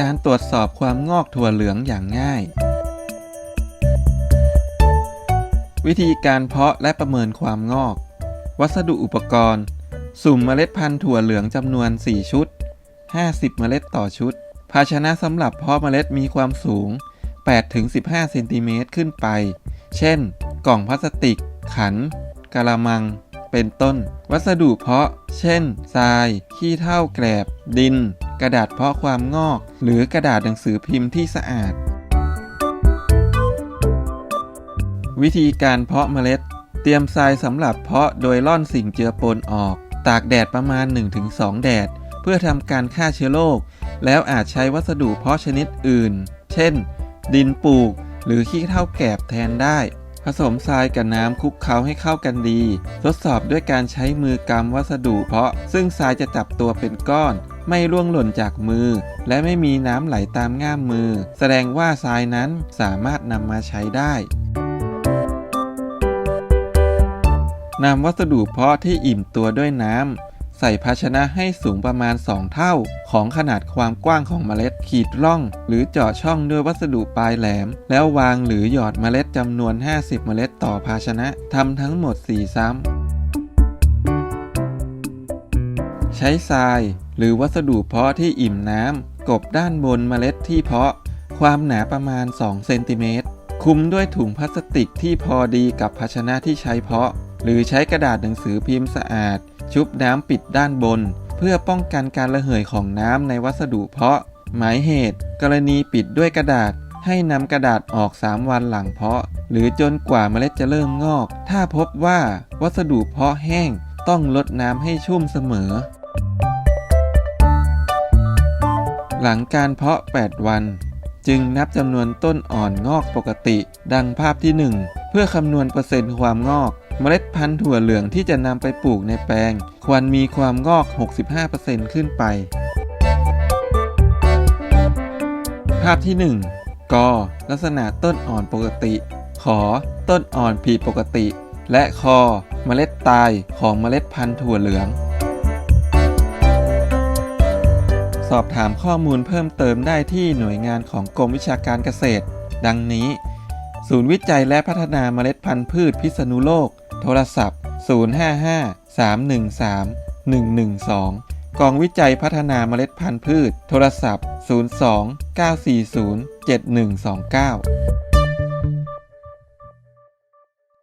การตรวจสอบความงอกถั่วเหลืองอย่างง่าย วิธีการเพาะและประเมินความงอก วัสดุอุปกรณ์ สุ่มเมล็ดพันธุ์ถั่วเหลืองจำนวน 4 ชุด 50 เมล็ดต่อชุด ภาชนะสำหรับเพาะเมล็ดมีความสูง 8-15 เซนติเมตรขึ้นไป เช่น กล่องพลาสติก ขัน กะละมัง เป็นต้น วัสดุเพาะ เช่น ทราย ขี้เถ้าแกลบ ดิน กระดาษเพาะความงอก หรือกระดาษหนังสือพิมพ์ที่สะอาด วิธีการเพาะเมล็ด เตรียมทรายสำหรับเพาะโดยล่อนสิ่งเจือปนออก ตากแดดประมาณ 1-2 แดด เพื่อทำการฆ่าเชื้อโรคแล้วอาจใช้วัสดุเพาะชนิดอื่น เช่น ดินปลูก หรือขี้เถ้าแกบแทนได้ ผสมทรายกับน้ำคลุกเคล้าให้เข้ากันดี ทดสอบด้วยการใช้มือกำวัสดุเพาะ ซึ่งทรายจะจับตัวเป็นก้อน ไม่ร่วงหล่นจากมือ และไม่มีน้ำไหลตามง่ามมือ แสดงว่าทรายนั้นสามารถนำมาใช้ได้นำวัสดุเพาะที่อิ่มตัวด้วยน้ำ ใส่ภาชนะให้สูงประมาณ 2 เท่า ของขนาดความกว้างของเมล็ดขีดร่อง หรือเจาะช่องด้วยวัสดุปลายแหลม แล้ววางหรือหยอดเมล็ดจำนวน 50 เมล็ดต่อภาชนะทำทั้งหมด 4 ซ้ำ ใช้ทราย หรือวัสดุเพาะที่อิ่มน้ำกบด้านบนเมล็ดที่เพาะ ความหนาประมาณ 2 เซนติเมตรคุมด้วยถุงพลาสติกที่พอดีกับภาชนะที่ใช้เพาะ หรือใช้กระดาษหนังสือพิมพ์สะอาด ชุบน้ำปิดด้านบน เพื่อป้องกันการระเหยของน้ำในวัสดุเพาะ หมายเหตุ กรณีปิดด้วยกระดาษ ให้นำกระดาษออก 3 วันหลังเพาะ หรือจนกว่าเมล็ดจะเริ่มงอก ถ้าพบว่าวัสดุเพาะแห้งต้องลดน้ำให้ชุ่มเสมอ หลังการเพาะ 8 วัน จึงนับจำนวนต้นอ่อนงอกปกติ ดังภาพที่ 1 เพื่อคำนวณเปอร์เซ็นต์ความงอก เมล็ดพันธุ์ถั่วเหลืองที่จะนำไปปลูกในแปลง ควรมีความงอก 65%ขึ้นไป ภาพที่ 1 ก ลักษณะต้นอ่อนปกติ ขอ ต้นอ่อนผิดปกติ และคอ เมล็ดตายของเมล็ดพันธุ์ถั่วเหลือง สอบถามข้อมูลเพิ่มเติมได้ที่หน่วยงานของกรมวิชาการเกษตร ดังนี้ ศูนย์วิจัยและพัฒนาเมล็ดพันธุ์พืชพิษณุโลก โทรศัพท์ 055 313 112กองวิจัยพัฒนาเมล็ดพันธุ์พืช โทรศัพท์ 02 940 7129